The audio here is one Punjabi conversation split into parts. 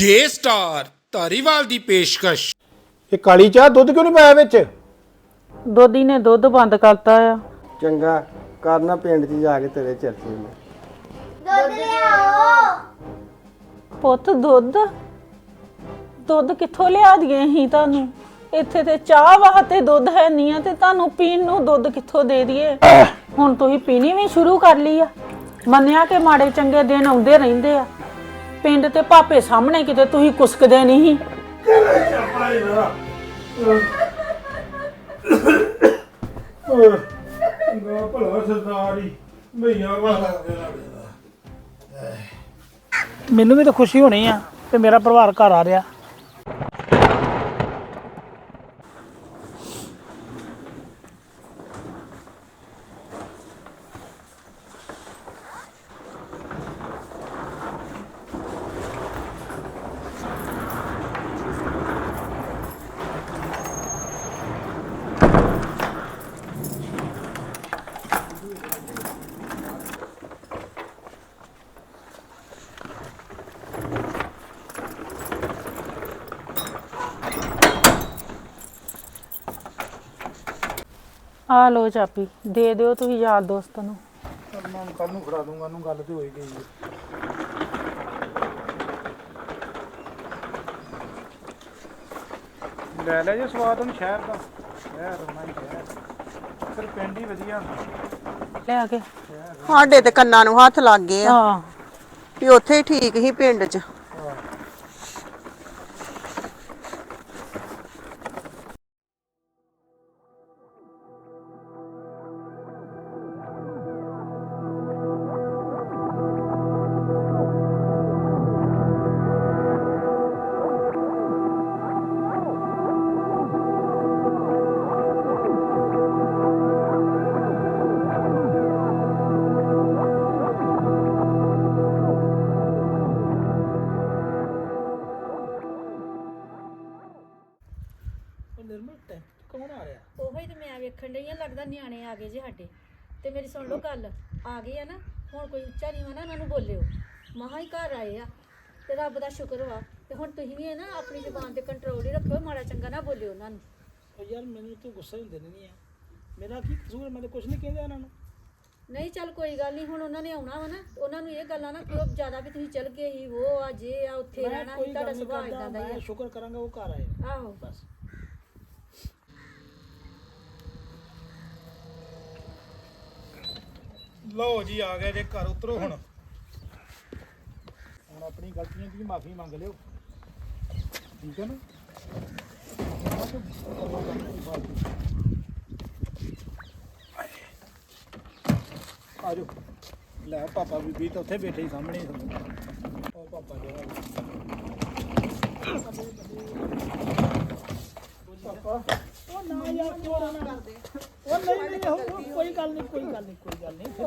ਜੇ ਸਟਾਰ ਧਾਰੀਵਾਲ ਦੀ ਪੇਸ਼ਕਸ਼। ਇਹ ਕਾਲੀ ਚਾਹ ਦੁੱਧ ਕਿਉਂ ਨਹੀਂ ਪਾਇਆ ਵਿੱਚ? ਦੋਦੀ ਨੇ ਦੁੱਧ ਬੰਦ ਕਰਤਾ ਆ। ਚੰਗਾ ਕਰਨਾ ਪਿੰਡ 'ਚ ਜਾ ਕੇ ਤੇਰੇ ਚਰਚੇ ਨੇ। ਪੁੱਤ ਦੁੱਧ? ਦੁੱਧ ਕਿੱਥੋਂ ਲਿਆ ਦਈਏ ਅਸੀਂ ਤੁਹਾਨੂੰ? ਇੱਥੇ ਤੇ ਚਾਹ ਵਾਸਤੇ ਦੁੱਧ ਹੈ ਨਹੀਂ ਆ ਤੇ ਤੁਹਾਨੂੰ ਪੀਣ ਨੂੰ ਦੁੱਧ ਕਿੱਥੋਂ ਦੇ ਦਈਏ? ਹੁਣ ਤੁਸੀਂ ਪੀਣੀ ਵੀ ਸ਼ੁਰੂ ਕਰ ਲਈ ਆ। ਮੰਨਿਆ ਕਿ ਮਾੜੇ ਚੰਗੇ ਦਿਨ ਆਉਂਦੇ ਰਹਿੰਦੇ ਆ। ਪਿੰਡ ਤੇ ਭਾਪੇ ਸਾਹਮਣੇ ਕਿਤੇ ਤੁਸੀਂ ਕੁਸਕਦੇ ਨਹੀਂ। ਨਾ ਭਲਾ ਸਰਦਾਰੀ ਭਈਆ ਵਾਲਾ ਮੈਨੂੰ ਵੀ ਤਾਂ ਖੁਸ਼ੀ ਹੋਣੀ ਆ ਤੇ ਮੇਰਾ ਪਰਿਵਾਰ ਘਰ ਆ ਰਿਹਾ। ਆ ਲੋ ਚਾਪੀ ਦੇ ਦਿਓ ਤੁਸੀਂ ਯਾਰ ਦੋਸਤ ਨੂੰ। ਮੈਂ ਕੱਲ ਨੂੰ ਫੜਾ ਦੂੰਗਾ ਉਹਨੂੰ ਗੱਲ ਤੇ ਹੋਈ ਗਈ ਹੈ। ਲੈ ਲੈ ਜੇ ਸਵਾਦ ਉਹਨੂੰ ਸ਼ਹਿਰ ਦਾ। ਸ਼ਹਿਰ ਹੋਣਾ ਹੀ ਸ਼ਹਿਰ ਫਿਰ ਪਿੰਡ ਹੀ ਵਧੀਆ। ਹੁੰਦਾ। ਲੈ ਆ ਕੇ। ਸਾਡੇ ਤੇ ਕੰਨਾਂ ਨੂੰ ਹੱਥ ਲੱਗ ਗਏ ਆ। ਹਾਂ। ਵੀ ਉੱਥੇ ਹੀ ਠੀਕ ਹੀ ਪਿੰਡ 'ਚ। ਸੁਣ ਲਓ ਗੱਲ। ਆ ਗਏ ਆ ਨਾ ਹੁਣ ਕੋਈ ਉੱਚਾ ਨਹੀਂ ਨਾ ਉਹਨਾਂ ਨੂੰ ਬੋਲਿਓ। ਮਹਾ ਹੀ ਘਰ ਆਏ ਆ ਤੇ ਰੱਬ ਦਾ ਸ਼ੁਕਰ ਵਾ। ਤੇ ਹੁਣ ਤੁਸੀਂ ਵੀ ਹੈ ਨਾ ਆਪਣੀ ਜ਼ੁਬਾਨ ਤੇ ਕੰਟਰੋਲ ਹੀ ਰੱਖਿਓ ਮਾੜਾ ਚੰਗਾ ਨਾ ਬੋਲਿਓ ਉਹਨਾਂ ਨੂੰ। ਉਹ ਯਾਰ ਮੈਨੂੰ ਤੂੰ ਗੁੱਸਾ ਹੀ ਦਿੰਦੇ ਨਹੀਂ ਆ। ਮੇਰਾ ਕੀ ਕਸੂਰ ਹੈ? ਮੈਂ ਤਾਂ ਕੁਝ ਨਹੀਂ ਕਹਿੰਦਾ ਇਹਨਾਂ ਨੂੰ। ਨਹੀਂ ਚੱਲ ਕੋਈ ਗੱਲ ਨਹੀਂ ਹੁਣ ਉਹਨਾਂ ਨੇ ਆਉਣਾ ਵਾ ਨਾ ਉਹਨਾਂ ਨੂੰ ਇਹ ਗੱਲਾਂ ਨਾ ਕਿਉਂ ਜ਼ਿਆਦਾ ਵੀ ਤੁਸੀਂ ਚੱਲ ਗਏ ਸੀ ਉਹ ਆ ਜੇ ਆ ਉੱਥੇ ਰਹਿਣਾ ਤੁਹਾਡਾ ਸੁਭਾਅ ਇਦਾਂ ਦਾ ਹੀ ਮੈਂ ਸ਼ੁਕਰ ਕਰਾਂਗਾ ਉਹ ਘਰ ਆਏ। ਆ ਆਹੋ। ਬਸ। ਲਓ ਜੀ, ਆ ਗਏ ਜੇ ਘਰ ਉਤਰੋ ਹੁਣ। ਹੁਣ ਆਪਣੀ ਗਲਤੀਆਂ ਦੀ ਮਾਫੀ ਮੰਗ ਲਿਓ। ਠੀਕ ਹੈ ਨਾ? ਆ ਜਾਓ ਲੈ ਪਾਪਾ ਬੀਬੀ ਤਾਂ ਉੱਥੇ ਬੈਠੇ ਹੀ ਸਾਹਮਣੇ ਹੀ ਤੁਹਾਨੂੰ ਉਹ ਪਾਪਾ ਜਿਹੜਾ ਪਾਪਾ। ਨਾ ਯਾਰ ਚੋਰਾ ਨਾ ਕਰਦੇ ਉਹ ਨਹੀਂ ਨਹੀਂ ਉਹ- ਉਹ ਕੋਈ ਗੱਲ ਨਹੀਂ ਕੋਈ ਗੱਲ ਨਹੀਂ ਕੋਈ ਗੱਲ ਨਹੀਂ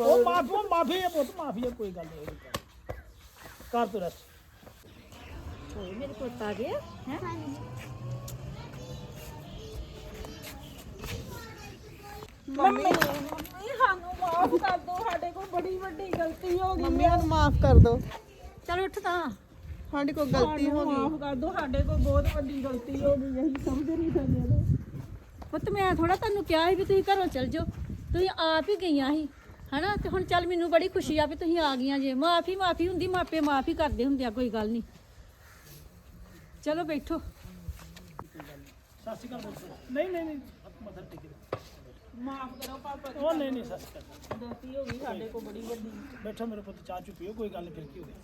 ਉਹ ਮਾਫੀ ਉਹ ਮਾਫੀ ਹੈ ਪੁੱਤ ਮਾਫੀ ਹੈ ਕੋਈ ਗੱਲ ਨਹੀਂ ਇਹਦੀ ਗੱਲ। ਕਰ ਤੂੰ ਰਸ ਹੋਏ ਮੇਰੇ ਪੁੱਤ ਆ ਗਏ ਹੈ ਮੰਮੀ ਨੂੰ ਮਾਫ ਕਰ ਦੋ ਚਲ ਉੱਠ ਤਾਂ ਸਾਡੀ ਕੋਈ ਗਲਤੀ ਹੋ ਗਈ। ਪੁੱਤ ਮੈਂ ਥੋੜਾ ਤੁਹਾਨੂੰ ਕਿਹਾ ਸੀ ਵੀ ਤੁਸੀਂ ਘਰੋਂ ਚਲ ਜਾਓ। ਤੁਸੀਂ ਆਪ ਹੀ ਗਈਆਂ ਸੀ ਹਨਾ? ਤੇ ਹੁਣ ਚੱਲ ਮੈਨੂੰ ਬੜੀ ਖੁਸ਼ੀ ਆ ਵੀ ਤੁਸੀਂ ਆ ਗਈਆਂ ਜੇ। ਮਾਫੀ ਮਾਫੀ ਹੁੰਦੀ ਮਾਪੇ ਮਾਫੀ ਕਰਦੇ ਹੁੰਦੇ ਆ ਕੋਈ ਗੱਲ ਨਹੀਂ। ਚਲੋ ਬੈਠੋ। ਨਹੀਂ ਨਹੀਂ ਨਹੀਂ। ਮਾਫ ਕਰੋ ਪਾਪਾ ਉਹ ਨਹੀਂ ਨਹੀਂ ਸਤਿ ਸ਼੍ਰੀ ਅਕਾਲ। ਗਲਤੀ ਹੋ ਗਈ ਸਾਡੇ ਕੋ ਬੜੀ ਵੱਡੀ। ਬੈਠੋ ਮੇਰੇ ਪੁੱਤ ਚਾਹ ਚੁ ਪੀਓ ਕੋਈ ਗੱਲ ਨਹੀਂ ਫਿਰ ਕੀ ਹੋ ਗਿਆ?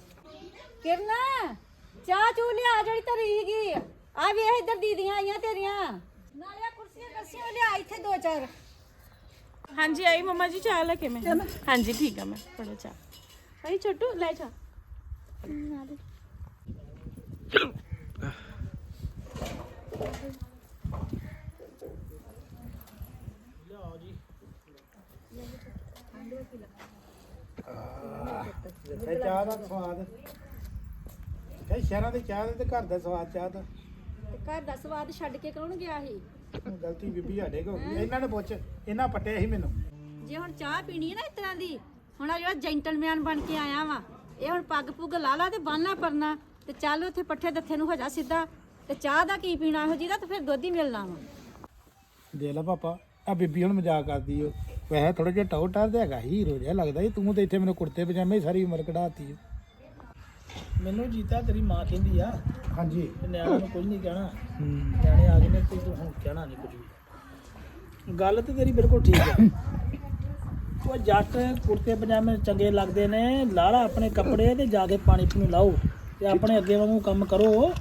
ਕਿਰਨ ਚਾਹ ਚੂ ਲਿਆ ਜਿਹੜੀ ਤਰੀ ਸੀਗੀ ਆ ਵੇਖ ਇੱਧਰ ਦੀਦੀਆਂ ਆਈਆਂ ਤੇਰੀਆਂ। ਨਾਲੇ ਆਹ ਕੁਰਸੀਆਂ ਕਰਸੀਆਂ ਲਿਆ ਇੱਥੇ ਦੋ ਚਾਰ। ਹਾਂਜੀ ਆਈ ਮਮਾ ਜੀ ਚਾਹ ਲੈ ਕੇ ਮੈਂ। ਹਾਂਜੀ ਠੀਕ ਆ ਮੈਂ ਪੜੋ ਚਾਹ। ਆਈ ਛੋਟੂ ਲੈ ਚਾਹ ਇਹ ਚਾਹ ਦਾ ਸਵਾਦ। ਇਹ ਸ਼ਹਿਰਾਂ ਦੇ ਚਾਹ ਦੇ ਤੇ ਘਰ ਦਾ ਸਵਾਦ ਚਾਹ ਦਾ। ਤੇ ਘਰ ਦਾ ਸਵਾਦ ਛੱਡ ਕੇ ਕੌਣ ਗਿਆ ਸੀ? ਗਲਤੀ ਬੀਬੀ ਸਾਡੇ ਕੋ ਗਈ। ਇਹਨਾਂ ਨੇ ਪੁੱਛ ਇਹਨਾਂ ਪੱਟਿਆ ਸੀ ਮੈਨੂੰ। ਜੇ ਹੁਣ ਚਾਹ ਪੀਣੀ ਹੈ ਨਾ ਇਸ ਤਰ੍ਹਾਂ ਦੀ ਹੁਣ ਆ ਜਿਹੜਾ ਜੈਂਟਲਮੈਨ ਬਣ ਕੇ ਆਇਆ ਵਾ ਇਹ ਹੁਣ ਪੱਗ ਪੁੱਗ ਲਾ ਲਾ ਤੇ ਬੰਨਣਾ ਪਰਨਾ ਤੇ ਚੱਲ ਉੱਥੇ ਪੱਠੇ ਦੱਥੇ ਨੂੰ ਹੋ ਜਾ ਸਿੱਧਾ। ਤੇ ਚਾਹ ਦਾ ਕੀ ਪੀਣਾ ਇਹੋ ਜਿਹਦਾ ਤੇ ਫਿਰ ਦੁੱਧ ਹੀ ਮਿਲਣਾ ਵਾ। ਦੇ ਲੈ ਪਾਪਾ ਆ ਬੀਬੀ ਹੁਣ ਮਜ਼ਾਕ ਕਰਦੀ ਓ। ਵੈਸੇ ਥੋੜਾ ਜਿਹਾ ਟਾਉ ਟਾਰ ਹੈਗਾ ਹੀਰੋ ਜਿਹਾ ਲੱਗਦਾ ਸੀ। ਤੂੰ ਤੇ ਇੱਥੇ ਮੈਨੂੰ ਕੁੜਤੇ ਪਜਾਮੇ ਹੀ ਸਾਰੀ ਉਮਰ ਕਢਾਤੀ ਓ। ਮੈਨੂੰ ਜੀਤਾ ਤੇਰੀ ਮਾਂ ਕਹਿੰਦੀ ਆ। ਹਾਂਜੀ। ਤੇ ਨਿਆਣਿਆਂ ਨੂੰ ਕੁਝ ਨਹੀਂ ਕਹਿਣਾ। ਹੂੰ। ਨਿਆਣੇ ਆ ਗਏ ਨੇ ਤੇ ਤੂੰ ਹੁਣ ਕਹਿਣਾ ਨਹੀਂ ਕੁਝ ਵੀ। ਗੱਲ ਤੇ ਤੇਰੀ ਬਿਲਕੁਲ ਠੀਕ ਹੈ ਉਹ ਜੱਟ ਕੁੜਤੇ ਪਜਾਮੇ ਚੰਗੇ ਲੱਗਦੇ ਨੇ ਲਾਲਾ ਆਪਣੇ ਕੱਪੜੇ ਤੇ ਜਾ ਕੇ ਪਾਣੀ ਪੀਣ ਲਾਓ ਤੇ ਆਪਣੇ ਅੱਗੇ ਵਾਂਗੂ ਕੰਮ ਕਰੋ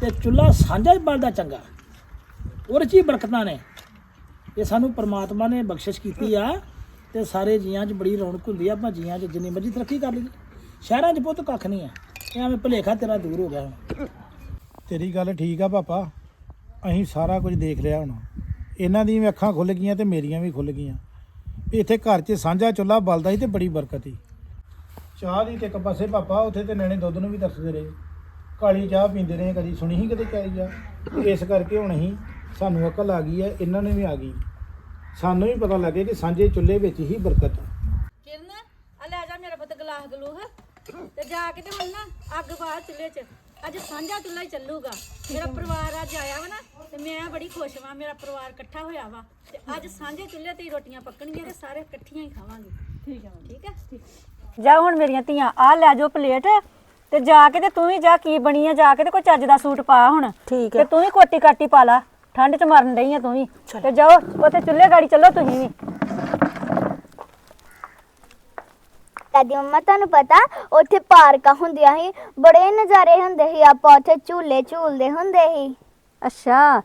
ਤੇ ਚੁੱਲਾ ਸਾਂਝਾ ਹੀ ਬਲਦਾ ਚੰਗਾ। ਉਹਦੇ 'ਚ ਹੀ ਬਰਕਤਾਂ ਨੇ। ਇਹ ਸਾਨੂੰ ਪ੍ਰਮਾਤਮਾ ਨੇ ਬਖਸ਼ਿਸ਼ ਕੀਤੀ ਆ ਤੇ ਸਾਰੇ ਜੀਆਂ 'ਚ ਬੜੀ ਰੌਣਕ ਹੁੰਦੀ ਆ ਆਪਾਂ ਜੀਆਂ 'ਚ ਜਿੰਨੀ ਮਰਜ਼ੀ ਤਰੱਕੀ ਕਰ ਲਈਏ। ਸ਼ਹਿਰਾਂ 'ਚ ਪੁੱਤ ਕੱਖ ਨਹੀਂ ਆ। ਐਵੇਂ ਭੁਲੇਖਾ ਤੇਰਾ ਦੂਰ ਹੋ ਗਿਆ ਹੁਣ। ਤੇਰੀ ਗੱਲ ਠੀਕ ਆ ਪਾਪਾ। ਅਸੀਂ ਸਾਰਾ ਕੁਝ ਦੇਖ ਲਿਆ ਹੁਣ। ਇਹਨਾਂ ਦੀਆਂ ਵੀ ਅੱਖਾਂ ਖੁੱਲ ਗਈਆਂ ਤੇ ਮੇਰੀਆਂ ਵੀ ਖੁੱਲ ਗਈਆਂ। ਵੀ ਇੱਥੇ ਘਰ 'ਚ ਸਾਂਝਾ ਚੁੱਲ੍ਹਾ ਬਲਦਾ ਸੀ ਤੇ ਬੜੀ ਬਰਕਤ ਸੀ। ਚਾਹ ਦੀ ਤੇ ਇੱਕ ਪਾਸੇ ਪਾਪਾ ਉੱਥੇ ਤੇ ਨਿਆਣੇ ਦੁੱਧ ਨੂੰ ਵੀ ਤਰਸਦੇ ਰਹੇ। ਕਾਲੀ ਚਾਹ ਪੀਂਦੇ ਰਹੇ ਕਦੀ ਸੁਣੀ ਹੀ ਕਦੇ ਚਾਹੀ। ਆ ਤੇ ਇਸ ਕਰਕੇ ਹੁਣ ਅਸੀਂ ਸਾਨੂੰ ਅਕਲ ਆ ਗਈ ਹੈ ਇਹਨਾਂ ਨੇ ਵੀ ਆ ਗਈ। ਸਾਨੂੰ ਵੀ ਪਤਾ ਲੱਗੇ ਕਿ ਸਾਂਝੇ ਚੁੱਲ੍ਹੇ ਵਿੱਚ ਹੀ ਬਰਕਤ ਆ। ਕਿਰਨ ਆ ਲੈ ਜਾ ਮੇਰਾ ਪੁੱਤ ਗਲਾਸ ਗਲੂਹ ਤੇ ਜਾ ਕੇ ਤੇ ਹੁਣ ਨਾ ਅੱਗ ਬਾਹਰ ਚੁੱਲ੍ਹੇ 'ਚ। ਅੱਜ ਸਾਂਝਾ ਚੁੱਲ੍ਹਾ ਹੀ ਚੱਲੂਗਾ। ਮੇਰਾ ਪਰਿਵਾਰ ਅੱਜ ਆਇਆ ਵਾ ਨਾ ਤੇ ਮੈਂ ਬੜੀ ਖੁਸ਼ ਵਾਂ ਮੇਰਾ ਪਰਿਵਾਰ ਇਕੱਠਾ ਹੋਇਆ ਵਾ। ਤੇ ਅੱਜ ਸਾਂਝੇ ਚੁੱਲ੍ਹੇ ਤੇ ਹੀ ਰੋਟੀਆਂ ਪੱਕਣਗੀਆਂ ਤੇ ਸਾਰੇ ਇਕੱਠੀਆਂ ਹੀ ਖਾਵਾਂਗੇ। ਠੀਕ ਹੈ ਠੀਕ ਹੈ? ਜਾ ਹੁਣ ਮੇਰੀਆਂ ਧੀਆਂ ਆ ਲੈ ਜਾਓ ਪਲੇਟ ਤੇ ਜਾ ਕੇ ਤੇ ਤੂੰ ਵੀ ਜਾ ਕੀ ਬਣੀ ਆ ਜਾ ਕੇ ਤੇ ਕੋਈ ਚੱਜ ਦਾ ਸੂਟ ਪਾ ਹੁਣ। ਠੀਕ ਤੇ ਤੂੰ ਵੀ ਕੋਟੀ ਕਾਟੀ ਪਾ ਲਾ। ਠੰਡ ਚ ਮਰਨ ਡਈ ਆ ਤੂੰ ਵੀ। ਤੇ ਜਾਓ ਉੱਥੇ ਚੁੱਲ੍ਹੇ ਗਾੜੀ ਚੱਲੋ ਤੁਸੀਂ ਵੀ। ਦਾਦੀ ਮੰਮਾ ਤੁਹਾਨੂੰ ਪਤਾ, ਉੱਥੇ ਪਾਰਕਾਂ ਹੁੰਦੀਆਂ ਸੀ, ਬੜੇ ਨਜ਼ਾਰੇ ਹੁੰਦੇ ਸੀ ਆਪਾਂ ਉੱਥੇ, ਝੂਲੇ ਝੂਲਦੇ ਹੁੰਦੇ ਸੀ। ਅੱਛਾ,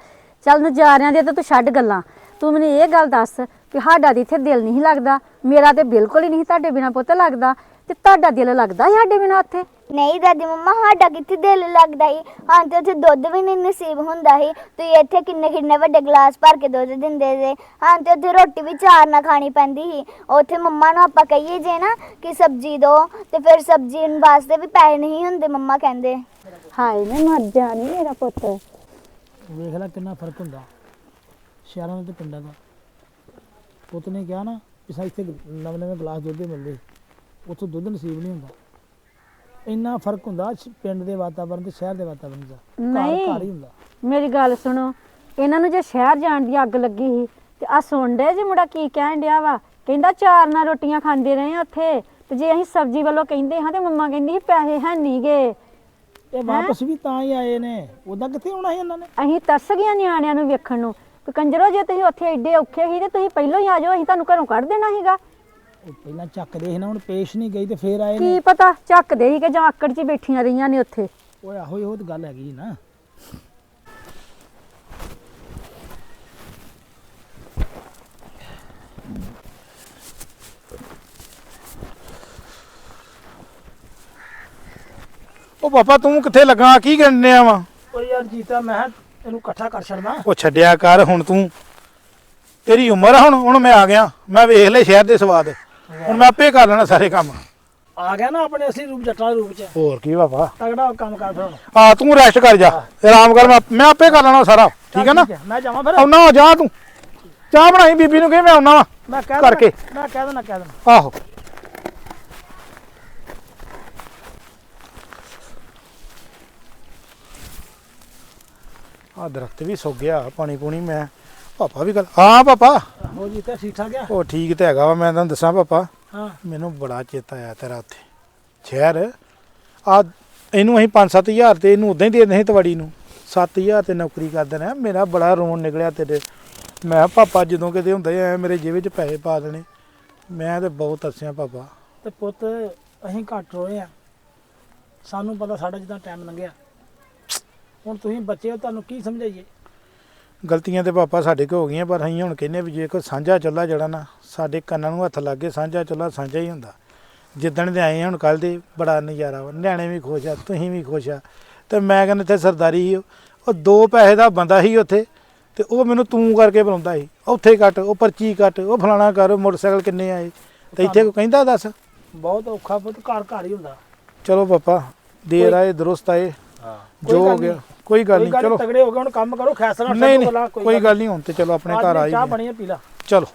ਚੱਲ ਨਜ਼ਾਰਿਆਂ ਦੇ ਤਾਂ ਤੂੰ ਛੱਡ ਗੱਲਾਂ। ਤੂੰ ਮੈਨੂੰ ਇਹ ਗੱਲ ਦੱਸ ਕਿ ਸਾਡਾ ਤੇ ਇੱਥੇ ਦਿਲ ਨਹੀਂ ਲੱਗਦਾ, ਮੇਰਾ ਤੇ ਬਿਲਕੁਲ ਹੀ ਨਹੀਂ ਤੁਹਾਡੇ ਬਿਨਾ ਪੁੱਤ ਲੱਗਦਾ। ਤੇ ਤੁਹਾਡਾ ਦਿਲ ਲੱਗਦਾ ਸੀ ਸਾਡੇ ਬਿਨਾ ਉੱਥੇ? ਨਹੀਂ ਦਾਦੀ ਮੰਮਾ ਸਾਡਾ ਕਿੱਥੇ ਦਿਲ ਲੱਗਦਾ ਸੀ? ਹਾਂ ਤੇ ਉੱਥੇ ਦੁੱਧ ਵੀ ਨਹੀਂ ਨਸੀਬ ਹੁੰਦਾ ਸੀ। ਤੁਸੀਂ ਇੱਥੇ ਕਿੰਨੇ ਕਿੰਨੇ ਵੱਡੇ ਗਲਾਸ ਭਰ ਕੇ ਦੁੱਧ ਦਿੰਦੇ ਜੇ। ਹਾਂ ਤੇ ਉੱਥੇ ਰੋਟੀ ਵੀ ਚਾਰ ਨਾਲ ਖਾਣੀ ਪੈਂਦੀ ਸੀ। ਉੱਥੇ ਮੰਮਾ ਨੂੰ ਆਪਾਂ ਕਹੀਏ ਜੇ ਨਾ ਕਿ ਸਬਜ਼ੀ ਦੋ ਤੇ ਫਿਰ ਸਬਜ਼ੀ ਵਾਸਤੇ ਵੀ ਪੈਸੇ ਨਹੀਂ ਹੁੰਦੇ ਮੰਮਾ ਕਹਿੰਦੇ। ਹਾਏ ਮੈਂ ਮਰ ਜਾਣੀ ਮੇਰਾ ਪੁੱਤ। ਵੇਖ ਲੈ ਕਿੰਨਾ ਫ਼ਰਕ ਹੁੰਦਾ। ਸ਼ਹਿਰਾਂ ਦਾ ਤੇ ਪਿੰਡਾਂ ਦਾ। ਪੁੱਤ ਨੇ ਕਿਹਾ ਨਾ ਕਿ ਸਾ ਇੱਥੇ ਨਵੇਂ ਨਵੇਂ ਗਲਾਸ ਦੁੱਧ ਦੇ ਮਿਲਦੇ। ਉੱਥੋਂ ਦੁੱਧ ਨਸੀਬ ਨਹੀਂ ਹੁੰਦਾ। ਇੰਨਾ ਫ਼ਰਕ ਹੁੰਦਾ ਸ਼- ਪਿੰਡ ਦੇ ਵਾਤਾਵਰਣ ਤੇ ਸ਼ਹਿਰ ਦੇ ਵਾਤਾਵਰਣ ਦਾ। ਘਰ ਨਹੀਂ। ਘਰ ਹੀ ਹੁੰਦਾ। ਮੇਰੀ ਗੱਲ ਸੁਣੋ ਇਹਨਾਂ ਨੂੰ ਜੇ ਸ਼ਹਿਰ ਜਾਣ ਦੀ ਅੱਗ ਲੱਗੀ ਸੀ ਤੇ ਆ ਸੁਣ ਡੇ ਜੇ ਮੁੰਡਾ ਕੀ ਕਹਿਣ ਡਿਆ ਵਾ? ਕਹਿੰਦਾ ਚਾਰ ਨਾਲ ਰੋਟੀਆਂ ਖਾਂਦੇ ਰਹੇ ਆ ਉੱਥੇ ਤੇ ਜੇ ਅਸੀਂ ਸਬਜ਼ੀ ਵੱਲੋਂ ਕਹਿੰਦੇ ਹਾਂ ਤੇ ਮੰਮਾ ਕਹਿੰਦੀ ਸੀ ਪੈਸੇ ਹੈ ਨਹੀਂਗੇ ਇਹ ਵਾਪਸ ਵੀ ਤਾਂ ਹੀ ਆਏ ਨੇ। ਉਦਾਂ ਕਿੱਥੇ ਆਉਣਾ ਸੀ ਇਹਨਾਂ ਨੇ? ਅਸੀਂ ਤਰਸ ਗਿਆ ਨਿਆਣਿਆਂ ਨੂੰ ਵੇਖਣ ਨੂੰ। ਕਿ ਕੰਜਰੋ ਜੇ ਤੁਸੀਂ ਉੱਥੇ ਐਡੇ ਔਖੇ ਸੀ ਤੇ ਤੁਸੀਂ ਪਹਿਲਾਂ ਹੀ ਆ ਜਾਓ ਅਸੀਂ ਤੁਹਾਨੂੰ ਘਰੋਂ ਕੱਢ ਦੇਣਾ ਸੀਗਾ। ਉਹ ਪਹਿਲਾਂ ਚੱਕਦੇ ਸੀ ਨਾ ਹੁਣ ਪੇਸ਼ ਨਹੀਂ ਗਈ ਤੇ ਫੇਰ ਆਏ ਨੇ। ਕੀ ਪਤਾ ਝੱਕਦੇ ਸੀ ਕਿ ਜਾਂ ਆਕੜ 'ਚ ਹੀ ਬੈਠੀਆਂ ਰਹੀਆਂ ਨੇ ਉੱਥੇ। ਓਏ ਆਹੋ ਇਹੋ ਤਾਂ ਗੱਲ ਹੈਗੀ ਨਾ। ਉਹ ਪਾਪਾ ਤੂੰ ਕਿੱਥੇ ਲੱਗਾ? ਕੀ ਕਰਨ ਆ ਵਾ? ਓ ਯਾਰ ਜੀਤਾ ਮੈਂ ਕਿਹਾ ਇਹਨੂੰ ਇਕੱਠਾ ਕਰ ਛੱਡਦਾ। ਉਹ ਛੱਡਿਆ ਕਰ ਹੁਣ ਤੂੰ। ਤੇਰੀ ਉਮਰ ਆ ਹੁਣ ਹੁਣ ਮੈਂ ਆ ਗਿਆ। ਮੈਂ ਵੇਖ ਲੈ ਸ਼ਹਿਰ ਦੇ ਸਵਾਦ। ਹੁਣ ਮੈਂ ਆਪੇ ਕਰ ਲੈਣਾ ਸਾਰੇ ਕੰਮ। ਆ ਗਿਆ ਨਾ ਆਪਣੇ ਅਸਲੀ ਰੂਪ ਜੱਟਾਂ ਦੇ ਰੂਪ ਚ। ਹੋਰ ਕੀ ਪਾਪਾ ਤਗੜਾ ਕੰਮ ਕਰ ਫਿਰ ਹੁਣ। ਆ ਤੂੰ ਰੈਸਟ ਕਰ ਜਾ। ਆਰਾਮ ਕਰ ਮੈਂ ਮੈਂ ਆਪੇ ਕਰ ਲੈਣਾ ਸਾਰਾ। ਠੀਕ ਹੈ ਨਾ? ਮੈਂ ਜਾਵਾਂ ਫਿਰ। ਆਉਣਾ ਜਾ ਤੂੰ। ਚਾਹ ਬਣਾਈ ਬੀਬੀ ਨੂੰ ਕਹੇ ਮੈਂ ਆਉਣਾ ਮੈਂ ਕਹਿ ਕਰਕੇ। ਦੇਣਾ ਮੈਂ ਕਹਿ ਦੇਣਾ ਕਹਿ ਦੇਣਾ। ਆਹੋ। ਆ ਦਰਖਤ ਵੀ ਸੁੱਕ ਗਿਆ ਪਾਣੀ ਪੂਣੀ ਮੈਂ ਪਾਪਾ ਵੀ ਗੱਲ ਹਾਂ ਪਾਪਾ। ਹੋ ਜੀਤਾ ਠੀਕ ਠਾਕ ਆ? ਉਹ ਠੀਕ ਤੇ ਹੈਗਾ ਵਾ ਮੈਂ ਤੁਹਾਨੂੰ ਦੱਸਾਂ ਪਾਪਾ। ਹਾਂ। ਮੈਨੂੰ ਬੜਾ ਚੇਤਾ ਆਇਆ ਤੇਰਾ ਉੱਥੇ। ਸ਼ਹਿਰ। ਆ ਇਹਨੂੰ ਅਸੀਂ 5-7000 ਤੇ ਇਹਨੂੰ ਉਦਾਂ ਹੀ ਦੇ ਦਿੰਦੇ ਸੀ ਤਵੜੀ ਨੂੰ। 7000 ਤੇ ਨੌਕਰੀ ਕਰ ਦੇਣਾ। ਮੇਰਾ ਬੜਾ ਰੋਣ ਨਿਕਲਿਆ ਤੇਰੇ। ਮੈਂ ਪਾਪਾ ਜਦੋਂ ਕਿਤੇ ਹੁੰਦਾ ਐ ਮੇਰੇ ਜੇਬ ਵਿੱਚ ਪੈਸੇ ਪਾ ਦੇਣੇ। ਮੈਂ ਤੇ ਬਹੁਤ ਤਰਸਿਆ ਪਾਪਾ। ਤੇ ਪੁੱਤ ਅਸੀਂ ਘੱਟ ਰੋਏ ਆ। ਸਾਨੂੰ ਪਤਾ ਸਾਡਾ ਜਿੱਦਾਂ ਟਾਈਮ ਲੰਘਿਆ। ਹੁਣ ਤੁਸੀਂ ਬੱਚੇ ਹੋ ਤੁਹਾਨੂੰ ਕੀ ਸਮਝਾਈਏ? ਗਲਤੀਆਂ ਤੇ ਪਾਪਾ ਸਾਡੇ ਕੋ ਹੋ ਗਈਆਂ ਪਰ ਅਸੀਂ ਹੁਣ ਕਹਿੰਨੇ ਵੀ ਜੇ ਕੋਈ ਸਾਂਝਾ ਚੁੱਲ੍ਹਾ ਜਿਹੜਾ ਨਾ ਸਾਡੇ ਕੰਨਾਂ ਨੂੰ ਹੱਥ ਲੱਗ ਕੇ ਸਾਂਝਾ ਚੁੱਲ੍ਹਾ ਸਾਂਝਾ ਹੀ ਹੁੰਦਾ। ਜਿੱਦਣ ਦੇ ਆਏ ਹੁਣ ਕੱਲ ਦੇ ਬੜਾ ਨਜ਼ਾਰਾ ਵਾ। ਨਿਆਣੇ ਵੀ ਖੁਸ਼ ਆ ਤੁਸੀਂ ਵੀ ਖੁਸ਼ ਆ। ਤੇ ਮੈਂ ਕਹਿੰਦਾ ਇੱਥੇ ਸਰਦਾਰੀ ਸੀ ਉਹ। ਦੋ ਪੈਸੇ ਦਾ ਬੰਦਾ ਸੀ ਉੱਥੇ ਤੇ ਉਹ ਮੈਨੂੰ ਤੂੰ ਕਰਕੇ ਬੁਲਾਉਂਦਾ ਸੀ। ਉੱਥੇ ਕੱਟ ਉਹ ਪਰਚੀ ਕੱਟ ਉਹ ਫਲਾਣਾ ਕਰ ਮੋਟਰਸਾਈਕਲ ਕਿੰਨੇ ਆਏ। ਤੇ ਇੱਥੇ ਕੋਈ ਕਹਿੰਦਾ ਦੱਸ? ਬਹੁਤ ਔਖਾ ਪੁੱਤ ਘਰ ਘਰ ਹੀ ਹੁੰਦਾ। ਚਲੋ ਪਾਪਾ ਦੇਰ ਆਏ ਦਰੁਸਤ ਆਏ। ਜੋ ਹੋ ਗਿਆ। ਕੋਈ ਗੱਲ ਨਹੀਂ ਚਲੋ। ਤਗੜੇ ਹੋ ਗਏ ਹੁਣ ਕੰਮ ਕਰੋ ਖੈਸਰਾ ਨਹੀਂ ਨਹੀਂ ਕੋਈ ਗੱਲ ਨਹੀਂ। ਹੁਣ ਤੇ ਚਲੋ ਆਪਣੇ ਘਰ ਆ ਹੀ ਚਾਹ। ਬਣੀ ਹੈ ਪੀ ਲਾ। ਚਲੋ।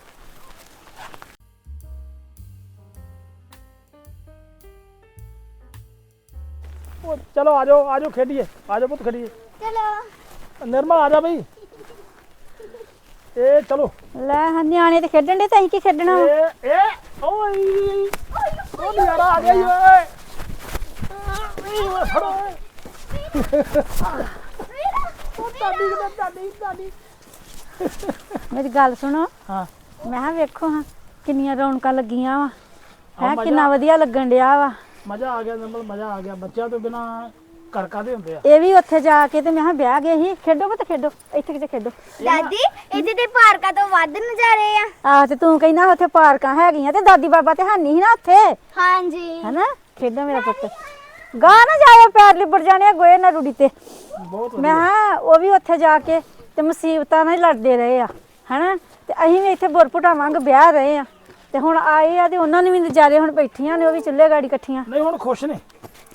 ਉਹ ਚਲੋ ਆ ਜਾਓ ਆ ਜਾਓ ਖੇਡੀਏ। ਆ ਜਾਓ ਪੁੱਤ ਖੇਡੀਏ। ਚਲੋ। ਨਿਰਮਲ ਆ ਜਾ ਬਈ। ਇਹ ਚਲੋ। ਲੈ ਹਾਂ ਨਿਆਣੇ ਤੇ ਖੇਡਣ ਦੇ ਤਾਂ ਅਸੀਂ ਕੀ ਖੇਡਣਾ? ਇਹ ਇਹ ਓਏ। ਉਹ ਨਿਆਰਾ ਆ ਗਿਆ ਈ ਓਏ। ਓਏ ਓਏ ਫੜੋ। ਮੇਰੀ ਗੱਲ ਸੁਣੋ। ਹਾਂ। ਮੈਂ ਕਿਹਾ ਵੇਖੋ ਹਾਂ ਕਿੰਨੀਆਂ ਰੌਣਕਾਂ ਲੱਗੀਆਂ ਵਾ। ਹਾਂ, ਮਜ਼ਾ- ਕਿੰਨਾ ਵਧੀਆ ਲੱਗਣ ਡਿਆ ਵਾ। ਮਜ਼ਾ ਆ ਗਿਆ ਨਿਰਮਲ ਮਜ਼ਾ ਆ ਗਿਆ। ਬੱਚਿਆਂ ਤੋਂ ਬਿਨਾ ਘਰ ਕਾਦੇ ਹੁੰਦੇ ਆ। ਇਹ ਵੀ ਉੱਥੇ ਜਾ ਕੇ ਤੇ ਮੈਂ ਕਿਹਾ ਵਿਆਹ ਗਏ ਸੀ ਖੇਡੋ ਪੁੱਤ ਖੇਡੋ। ਇੱਥੇ ਕਿਤੇ ਖੇਡੋ। ਦਾਦੀ ਇੱਥੇ ਤੇ ਪਾਰਕਾਂ ਤੋਂ ਵੱਧ ਨਜ਼ਾਰੇ ਆ। ਆਹ ਤੇ ਤੂੰ ਕਹਿੰਦਾ ਉੱਥੇ ਪਾਰਕਾਂ ਹੈਗੀਆਂ ਤੇ ਦਾਦੀ ਬਾਬਾ ਤੇ ਹਾਨੀ ਸੀ ਨਾ ਉੱਥੇ। ਹਾਂਜੀ। ਹੈਨਾ? ਖੇਡੋ ਮੇਰਾ ਪੁੱਤ। ਗਾ ਨਾ ਜਾਇਓ ਪੈਰ ਲਿਬੜ ਜਾਣੇ ਆ ਗੋਏ ਨਾ ਰੂੜੀ ਤੇ। ਬਹੁਤ ਮੈਂ ਕਿਹਾ ਉਹ ਵੀ ਉੱਥੇ ਜਾ ਕੇ ਤੇ ਮੁਸੀਬਤਾਂ ਨਾਲ ਹੀ ਲੜਦੇ ਰਹੇ ਆ ਹੈਨਾ? ਤੇ ਅਸੀਂ ਵੀ ਇੱਥੇ ਬੁਰਪੁਟਾ ਵਾਂਗ ਵਿਆਹ ਰਹੇ ਆ। ਤੇ ਹੁਣ ਆਏ ਆ ਤੇ ਉਹਨਾਂ ਨੇ ਵੀ ਨਜ਼ਾਰੇ ਹੁਣ ਬੈਠੀਆਂ ਨੇ ਉਹ ਵੀ ਚੁੱਲ੍ਹੇ ਗਾੜੀ ਇਕੱਠੀਆਂ। ਨਹੀਂ ਹੁਣ ਖੁਸ਼ ਨੇ।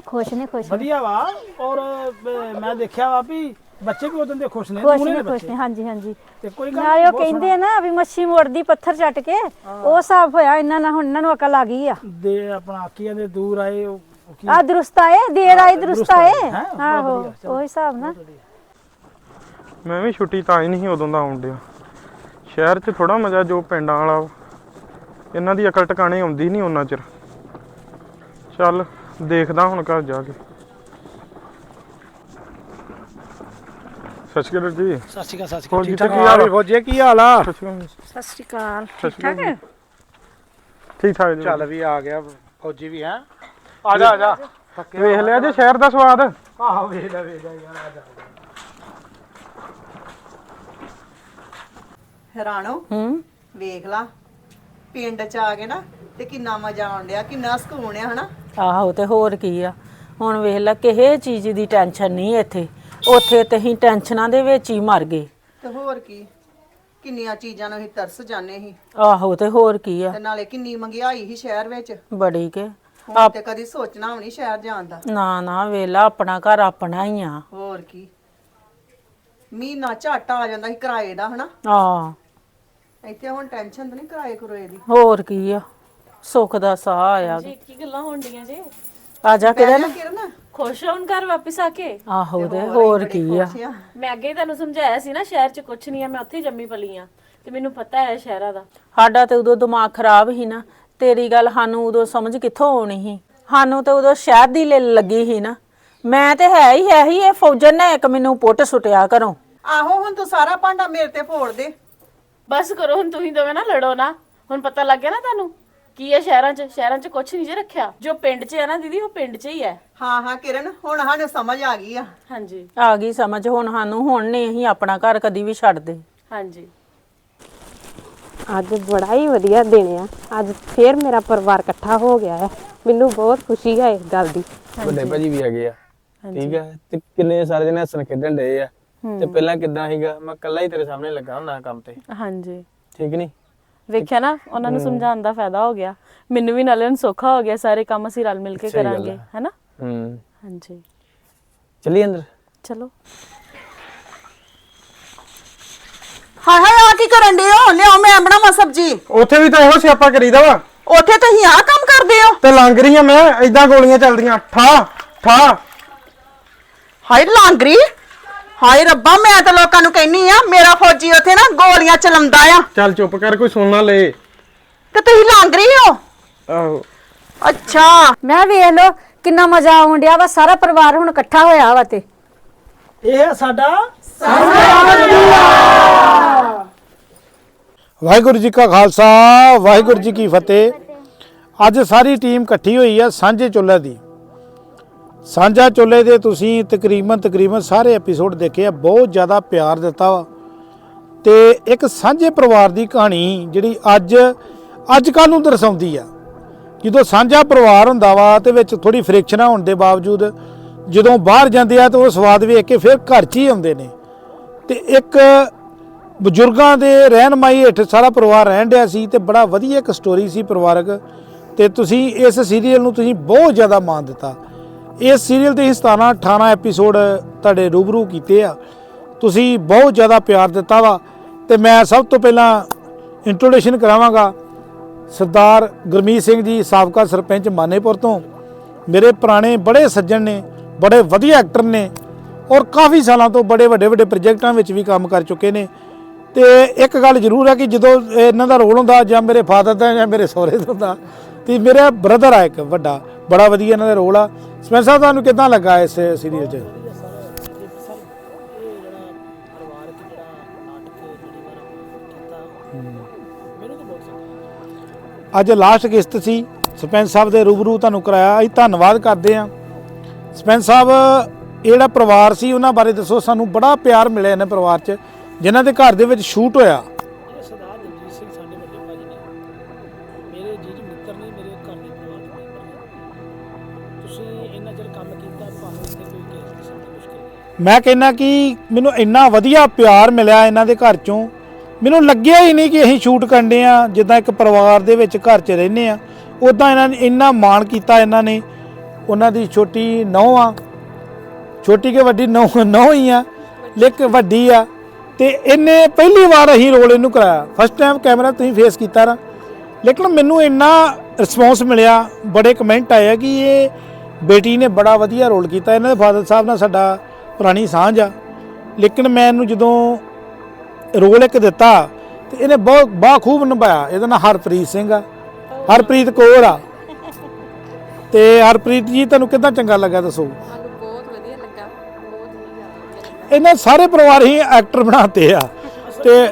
ਖੁਸ਼ ਨੇ ਖੁਸ਼ ਨੇ। ਵਧੀਆ ਵਾ। ਔਰ ਅਹ, ਮੈਂ ਦੇਖਿਆ ਵਾ ਵੀ ਬੱਚੇ ਵੀ ਉਦੋਂ ਦੇ ਖੁਸ਼ ਨੇ ਖੁਸ਼ ਨੇ ਖੁਸ਼ ਨੇ। ਹਾਂਜੀ ਹਾਂਜੀ। ਤੇ ਕੋਈ ਗੱਲ ਨਾਲੇ ਉਹ ਬਹੁਤ ਕਹਿੰਦੇ ਆ ਨਾ ਵੀ ਮੱਛੀ ਮੋੜਦੀ ਪੱਥਰ ਚੱਟ ਕੇ ਉਹ ਹਿਸਾਬ ਹੋਇਆ ਇਹਨਾਂ ਨਾਲ ਹੁਣ ਇਹਨਾਂ ਨੂੰ ਅਕਲ ਆ ਗਈ ਆ। ਦੇ ਆਪਣਾ ਆਕੀਆਂ ਦੇ ਦੂਰ ਆਏ ਉਹ ਆ ਦਰੁਸਤ ਆਏ ਦੇਰ ਆਈ ਦਰੁਸਤ ਆਏ ਆਹੋ। ਉਹ ਹਿਸਾਬ ਨਾ ਮੈਂ ਵੀ ਛੁੱਟੀ ਤਾਂ ਹੀ ਨਹੀਂ ਉਦੋਂ ਦਾ ਆਉਣ ਡਿਆ। ਸ਼ਹਿਰ 'ਚ ਥੋੜਾ ਮਜ਼ਾ ਜੋ ਪਿੰਡਾਂ ਵਾਲਾ। ਇਹਨਾਂ ਦੀ ਅਕਲ ਟਿਕਾਣੇ ਆਉਂਦੀ ਨਹੀਂ ਉਹਨਾਂ ਚਿਰ। ਚੱਲ ਦੇਖਦਾ ਹੁਣ ਘਰ ਜਾ ਕੇ। ਸਤਿ ਸ਼੍ਰੀ ਅਕਾਲ ਜੀ। ਸਤਿ ਸ਼੍ਰੀ ਅਕਾਲ ਸਤਿ ਸ਼੍ਰੀ ਅਕਾਲ। ਕੀ ਹਾਲ ਆ? ਫੌਜੇ ਕੀ ਹਾਲ ਆ? ਸਤਿ ਸ਼੍ਰੀ ਅਕਾਲ ਸਤਿ ਸ਼੍ਰੀ ਅਕਾਲ। ਸਤਿ ਸ਼੍ਰੀ ਅਕਾਲ ਜੀ। ਠੀਕ ਠਾਕ ਜੀ। ਚੱਲ ਵੀ ਆ ਗਿਆ ਫੌਜੀ ਵੀ ਹੈ। ਆ ਜਾ ਆ ਜਾ ਵੇਖ ਲਿਆ ਜੇ ਸ਼ਹਿਰ ਦਾ ਸਵਾਦ। ਆਹ ਵੇਖ ਲੈ ਵੇਖ ਲੈ ਯਾਰ ਆ ਜਾ ਹੈਰਾਨੋ ਹੂੰ। ਵੇਖ ਲਾ ਪਿੰਡ ਚ ਆ ਕੇ ਨਾ ਤੇ ਕਿੰਨਾ ਮਜ਼ਾ ਆਉਣ ਡਿਆ ਕਿੰਨਾ ਸਕੂਨ ਆ ਹਨਾ? ਆਹੋ ਤੇ ਹੋਰ ਕੀ ਆ। ਹੁਣ ਵੇਖ ਲੈ ਕਿਸੇ ਚੀਜ਼ ਦੀ ਟੈਨਸ਼ਨ ਨਹੀਂ ਇੱਥੇ। ਉੱਥੇ ਤੇ ਟੈਨਸ਼ਨਾਂ ਦੇ ਵਿੱਚ ਹੀ ਮਰ ਗਏ। ਤੇ ਹੋਰ ਕੀ? ਕਿੰਨੀਆਂ ਚੀਜ਼ਾਂ ਨੂੰ ਅਸੀਂ ਤਰਸ ਜਾਂਦੇ ਸੀ। ਆਹੋ ਤੇ ਹੋਰ ਕੀ ਆ। ਤੇ ਨਾਲੇ ਕਿੰਨੀ ਮਹਿੰਗਾਈ ਸੀ ਸ਼ਹਿਰ ਵਿੱਚ। ਬੜੀ ਕੇ। ਹੁਣ ਤੇ ਕਦੀ ਸੋਚਣਾ ਵੀ ਨਹੀਂ ਸ਼ਹਿਰ ਜਾਣ ਦਾ। ਨਾ ਨਾ ਵੇਲਾ ਆਪਣਾ ਘਰ ਆਪਣਾ ਹੀ ਆ। ਹੋਰ ਕੀ। ਮਹੀਨਾ ਝੱਟ ਆ ਜਾਂਦਾ ਸੀ ਕਿਰਾਏ ਦਾ ਹਨਾ? ਆ ਇੱਥੇ ਹੁਣ ਟੈਨਸ਼ਨ ਤਾਂ ਨਹੀਂ ਕਿਰਾਏ ਕਰੋਏ ਦੀ। ਹੋਰ ਕੀ ਆ? ਸੁੱਖ ਦਾ ਸਾਹ ਆਇਆ। ਜੀ ਕੀ ਗੱਲਾਂ ਹੋਣਡੀਆਂ ਜੇ। ਆ ਜਾ ਕੇ ਕਿਰਨ। ਕਿਰਨ। ਖੁਸ਼ ਹੋਣ ਘਰ ਵਾਪਸ ਆ ਕੇ? ਆਹੋ ਤੇ ਹੋਰ ਕੀ ਆ? ਅੱਛਾ ਮੈਂ ਅੱਗੇ ਹੀ ਤੁਹਾਨੂੰ ਸਮਝਾਇਆ ਸੀ ਨਾ ਸ਼ਹਿਰ 'ਚ ਕੁਛ ਨਹੀਂ ਆ ਮੈਂ ਉੱਥੇ ਹੀ ਜੰਮੀ ਪਲੀ ਆ। ਤੇ ਮੈਨੂੰ ਪਤਾ ਹੈ ਸ਼ਹਿਰਾਂ ਦਾ। ਸਾਡਾ ਤੇ ਉਦੋਂ ਦਿਮਾਗ ਖਰਾਬ ਸੀ ਨਾ ਤੇਰੀ ਗੱਲ ਸਾਨੂੰ ਉਦੋਂ ਸਮਝ ਕਿੱਥੋਂ ਆਉਣੀ ਸੀ? ਸਾਨੂੰ ਤੇ ਉਦੋਂ ਸ਼ਹਿਰ ਦੀ ਲਿਲ ਲੱਗੀ ਸੀ ਨਾ। ਮੈਂ ਤੇ ਹੈ ਹੀ ਹੈ ਹੀ ਇਹ ਫੌਜਨ ਨੇ ਇੱਕ ਮੈਨੂੰ ਪੁੱਟ ਸੁੱਟਿਆ ਘਰੋਂ। ਆਹੋ ਹੁਣ ਤੂੰ ਸਾਰਾ ਭਾਂਡਾ ਮੇਰੇ ਤੇ ਫੋੜ ਦੇ। ਬਸ ਕਰੋ ਹੁਣ ਤੁਸੀਂ ਦੋਵੇਂ ਨਾ ਲੜੋ ਨਾ। ਹੁਣ ਪਤਾ ਲੱਗ ਗਿਆ ਨਾ ਤੁਹਾਨੂੰ ਕੀ ਹੈ ਸ਼ਹਿਰਾਂ 'ਚ? ਸ਼ਹਿਰਾਂ 'ਚ ਕੁਛ ਨਹੀਂ ਜੇ ਰੱਖਿਆ। ਜੋ ਪਿੰਡ 'ਚ ਹੈ ਨਾ ਦੀਦੀ ਉਹ ਪਿੰਡ 'ਚ ਹੀ ਹੈ। ਹਾਂ ਹਾਂ ਕਿਰਨ ਹੁਣ ਸਾਨੂੰ ਸਮਝ ਆ ਗਈ ਆ। ਹਾਂਜੀ। ਆ ਗਈ ਸਮਝ ਹੁਣ ਸਾਨੂੰ ਹੁਣ ਨਹੀਂ ਅਸੀਂ ਆਪਣਾ ਘਰ ਕਦੀ ਵੀ ਛੱਡਦੇ। ਹਾਂਜੀ। ਅੱਜ ਬੜਾ ਹੀ ਵਧੀਆ ਦਿਨ ਆ। ਅੱਜ ਫੇਰ ਮੇਰਾ ਪਰਿਵਾਰ ਇਕੱਠਾ ਹੋ ਗਿਆ ਹੈ ਮੈਨੂੰ ਬਹੁਤ ਖੁਸ਼ੀ ਹੈ ਇਸ ਗੱਲ ਦੀ। ਵੱਡੇ ਭਾਜੀ ਵੀ ਹੈਗੇ ਆ। ਠੀਕ ਹੈ ਤੇ ਕਿੰਨੇ ਸਾਰੇ ਜਣੇ ਹੱਸਣ ਖੇਡਣ ਡਏ ਆ। ਤੇ ਪਹਿਲਾਂ ਕਿੱਦਾਂ ਸੀਗਾ? ਮੈਂ ਇਕੱਲਾ ਹੀ ਤੇਰੇ ਸਾਹਮਣੇ ਲੱਗਾ ਹੁੰਦਾ ਕੰਮ ਤੇ। ਹਾਂਜੀ। ਠੀਕ ਨਹੀਂ ਵੇਖਿਆ ਨਾ ਉਹਨਾਂ ਨੂੰ ਸਮਝਾਉਣ ਦਾ ਫਾਇਦਾ ਹੋ ਗਿਆ। ਮੈਨੂੰ ਵੀ ਨਾਲੇ ਹੁਣ ਸੌਖਾ ਹੋ ਗਿਆ ਸਾਰੇ ਕੰਮ ਅਸੀਂ ਰਲ ਮਿਲ ਕੇ ਸਹੀ ਗੱਲ ਕਰਾਂਗੇ ਆ। ਹੈਨਾ? ਹੂੰ। ਹਾਂਜੀ। ਚੱਲੀ ਅੰਦਰ? ਚਲੋ। ਹਾਏ ਹਾਏ ਆ ਕੀ ਕਰਨ ਦੇ ਹੋ? ਲਿਆਓ ਮੈਂ ਬਣਾਵਾਂ ਸਬਜੀ। ਉੱਥੇ ਵੀ ਤਾਂ ਇਹੋ ਸਿਆਪਾ ਕਰੀਦਾ ਵਾ। ਉੱਥੇ ਤੁਸੀਂ ਆ ਕੰਮ ਕਰਦੇ ਹੋ? ਤੇ ਲੰਘ ਰਹੀਆਂ ਮੈਂ ਐਦਾਂ ਗੋਲੀਆਂ ਚੱਲਦੀਆਂ। ਠਾ ਠਾ। ਹਾਏ ਲਾਂਗਰੀ ਹਾਏ ਰੱਬਾ ਮੈਂ ਤਾਂ ਲੋਕਾਂ ਨੂੰ ਕਹਿਨੀ ਆ ਮੇਰਾ ਫੌਜੀ ਉੱਥੇ ਨਾ ਗੋਲੀਆਂ ਚਲਾਉਂਦਾ ਆ। ਚੱਲ ਚੁੱਪ ਕਰ ਕੋਈ ਸੁਣ ਨਾ ਲਏ ਤੇ ਤੁਸੀਂ ਲਾਂਗਰੀ ਹੋ? ਆਹੋ। ਅੱਛਾ। ਮੈਂ ਵੇਖ ਲੋ ਕਿੰਨਾ ਮਜ਼ਾ ਆਉਣ ਡਿਆ ਵਾ ਸਾਰਾ ਪਰਿਵਾਰ ਹੁਣ ਇਕੱਠਾ ਹੋਇਆ ਵਾ ਤੇ। ਇਹ ਸਾਡਾ ਵਾਹਿਗੁਰੂ ਜੀ ਕਾ ਖਾਲਸਾ, ਵਾਹਿਗੁਰੂ ਜੀ ਕੀ ਫਤਿਹ। ਅੱਜ ਸਾਰੀ ਟੀਮ ਇਕੱਠੀ ਹੋਈ ਆ ਸਾਂਝੇ ਚੁੱਲ੍ਹੇ ਦੀ। ਸਾਂਝਾ ਚੁੱਲ੍ਹੇ ਦੇ ਤੁਸੀਂ ਤਕਰੀਬਨ ਤਕਰੀਬਨ ਸਾਰੇ ਐਪੀਸੋਡ ਦੇਖੇ ਆ, ਬਹੁਤ ਜ਼ਿਆਦਾ ਪਿਆਰ ਦਿੱਤਾ ਵਾ। ਤੇ ਇੱਕ ਸਾਂਝੇ ਪਰਿਵਾਰ ਦੀ ਕਹਾਣੀ ਜਿਹੜੀ ਅੱਜ ਅੱਜ ਕੱਲ੍ਹ ਨੂੰ ਦਰਸਾਉਂਦੀ ਆ। ਜਦੋਂ ਸਾਂਝਾ ਪਰਿਵਾਰ ਹੁੰਦਾ ਵਾ ਤੇ ਵਿੱਚ ਥੋੜੀ ਫ੍ਰਿਕਸ਼ਨਾਂ ਹੋਣ ਦੇ ਬਾਵਜੂਦ ਜਦੋਂ ਬਾਹਰ ਜਾਂਦੇ ਆ ਤਾਂ ਉਹ ਸਵਾਦ ਵੇਖ ਕੇ ਫਿਰ ਘਰ 'ਚ ਹੀ ਆਉਂਦੇ ਨੇ। ਤੇ ਇੱਕ ਬਜ਼ੁਰਗਾਂ ਦੇ ਰਹਿਨਮਾਈ ਹੇਠ ਸਾਰਾ ਪਰਿਵਾਰ ਰਹਿਣ ਡਿਆ ਸੀ ਤੇ ਬੜਾ ਵਧੀਆ ਇੱਕ ਸਟੋਰੀ ਸੀ ਪਰਿਵਾਰਕ ਤੇ ਤੁਸੀਂ ਇਸ ਸੀਰੀਅਲ ਨੂੰ ਤੁਸੀਂ ਬਹੁਤ ਜ਼ਿਆਦਾ ਮਾਣ ਦਿੱਤਾ। ਇਸ ਸੀਰੀਅਲ ਦੇ 17 18 ਐਪੀਸੋਡ ਤੁਹਾਡੇ ਰੂਬਰੂ ਕੀਤੇ ਆ। ਤੁਸੀਂ ਬਹੁਤ ਜ਼ਿਆਦਾ ਪਿਆਰ ਦਿੱਤਾ ਵਾ ਤੇ ਮੈਂ ਸਭ ਤੋਂ ਪਹਿਲਾਂ ਇੰਟਰੋਡਕਸ਼ਨ ਕਰਾਵਾਂਗਾ ਸਰਦਾਰ ਗੁਰਮੀਤ ਸਿੰਘ ਜੀ, ਸਾਬਕਾ ਸਰਪੰਚ ਮਾਨੇਪੁਰ ਤੋਂ। ਮੇਰੇ ਪੁਰਾਣੇ ਬੜੇ ਸੱਜਣ ਨੇ, ਬੜੇ ਵਧੀਆ ਐਕਟਰ ਨੇ। ਔਰ ਕਾਫੀ ਸਾਲਾਂ ਤੋਂ ਬੜੇ ਵੱਡੇ ਵੱਡੇ ਪ੍ਰੋਜੈਕਟਾਂ ਵਿੱਚ ਵੀ ਕੰਮ ਕਰ ਚੁੱਕੇ ਨੇ। ਤੇ ਇੱਕ ਗੱਲ ਜ਼ਰੂਰ ਹੈ ਕਿ ਜਦੋਂ ਇਹਨਾਂ ਦਾ ਰੋਲ ਹੁੰਦਾ ਜਾਂ ਮੇਰੇ ਫਾਦਰ ਦਾ ਜਾਂ ਮੇਰੇ ਸਹੁਰੇ ਦਾ ਹੁੰਦਾ, ਤੇ ਮੇਰਾ ਬ੍ਰਦਰ ਆ ਇੱਕ ਵੱਡਾ, ਬੜਾ ਵਧੀਆ ਇਹਨਾਂ ਦਾ ਰੋਲ ਆ। ਸਪੈਂਸਰ ਸਾਹਿਬ, ਤੁਹਾਨੂੰ ਕਿਦਾਂ ਲੱਗਾ ਇਸ ਸੀਰੀਅਲ 'ਚ? ਅੱਜ ਲਾਸਟ ਕਿਸ਼ਤ ਸੀ। ਸਰਪੰਚ ਸਾਹਿਬ ਦੇ ਰੂਬਰੂ ਤੁਹਾਨੂੰ ਕਰਾਇਆ। ਅਸੀਂ ਧੰਨਵਾਦ ਕਰਦੇ ਹਾਂ। ਸਰਪੰਚ ਸਾਹਿਬ ਇਹ ਜਿਹੜਾ ਪਰਿਵਾਰ ਸੀ ਉਹਨਾਂ ਬਾਰੇ ਦੱਸੋ ਸਾਨੂੰ ਬੜਾ ਪਿਆਰ ਮਿਲਿਆ ਇਹਨਾਂ ਪਰਿਵਾਰ 'ਚ ਜਿਨ੍ਹਾਂ ਦੇ ਘਰ ਦੇ ਵਿੱਚ ਸ਼ੂਟ ਹੋਇਆ। ਇਹ ਸਰਦਾਰ ਦਲਜੀਤ ਸਿੰਘ ਸਾਡੇ ਵੱਡੇ ਭਾਜੀ ਨੇ। ਮੇਰੇ ਜੀਜ ਮਿੱਤਰ ਨੇ ਮੇਰੇ ਘਰ ਦੇ ਪਰਿਵਾਰ ਦੇ ਮੈਂਬਰ ਨੇ। ਤੁਸੀਂ ਇੰਨਾ ਚਿਰ ਕੰਮ ਕੀਤਾ ਤੁਹਾਨੂੰ ਇੱਥੇ ਕੋਈ ਕੇਸ ਕਿਸੇ ਦੀ ਮੁਸ਼ਕਲ ਨਹੀਂ ਮੈਂ ਕਹਿੰਦਾ ਕਿ ਮੈਨੂੰ ਇੰਨਾ ਵਧੀਆ ਪਿਆਰ ਮਿਲਿਆ ਇਹਨਾਂ ਦੇ ਘਰ 'ਚੋਂ। ਮੈਨੂੰ ਲੱਗਿਆ ਹੀ ਨਹੀਂ ਕਿ ਅਸੀਂ ਸ਼ੂਟ ਕਰਨੇ ਆ ਜਿੱਦਾਂ ਇੱਕ ਪਰਿਵਾਰ ਦੇ ਵਿੱਚ ਘਰ 'ਚ ਰਹਿੰਦੇ ਆ ਉਦਾਂ ਇਹਨਾਂ ਨੇ ਇੰਨਾ ਮਾਣ ਕੀਤਾ ਇਹਨਾਂ ਨੇ। ਉਹਨਾਂ ਦੀ ਛੋਟੀ ਨੌਂ ਆ ਛੋਟੀ ਕੇ ਵੱਡੀ, ਨੌ, ਨੌਂ ਹੀ ਆ, ਲੇਕਿਨ ਵੱਡੀ ਆ। ਤੇ ਇਹਨੇ ਪਹਿਲੀ ਵਾਰ ਅਸੀਂ ਰੋਲ ਇਹਨੂੰ ਕਰਾਇਆ। ਫਸਟ ਟਾਈਮ ਕੈਮਰਾ ਤੁਸੀਂ ਫੇਸ ਕੀਤਾ ਨਾ। ਲੇਕਿਨ ਮੈਨੂੰ ਇੰਨਾ ਰਿਸਪੌਂਸ ਮਿਲਿਆ, ਬੜੇ ਕਮੈਂਟ ਆਏ ਕਿ ਇਹ ਬੇਟੀ ਨੇ ਬੜਾ ਵਧੀਆ ਰੋਲ ਕੀਤਾ। ਇਹਨਾਂ ਦੇ ਫਾਦਰ ਸਾਹਿਬ ਨਾਲ ਸਾਡਾ ਪੁਰਾਣੀ ਸਾਂਝ ਆ। ਲੇਕਿਨ ਮੈਂ ਇਹਨੂੰ ਜਦੋਂ ਰੋਲ ਇੱਕ ਦਿੱਤਾ, ਤੇ ਇਹਨੇ ਬਹੁਤ ਬਾਖੂਬ ਨਿਭਾਇਆ। ਇਹਦਾ ਨਾਮ ਹਰਪ੍ਰੀਤ ਸਿੰਘ ਆ। ਹਰਪ੍ਰੀਤ ਕੌਰ ਆ। ਤੇ ਹਰਪ੍ਰੀਤ ਜੀ, ਤੁਹਾਨੂੰ ਕਿੱਦਾਂ ਚੰਗਾ ਲੱਗਾ ਦੱਸੋ? ਇਹਨਾਂ ਸਾਰੇ ਪਰਿਵਾਰ ਹੀ ਐਕਟਰ ਬਣਾਤੇ ਆ। ਤੇ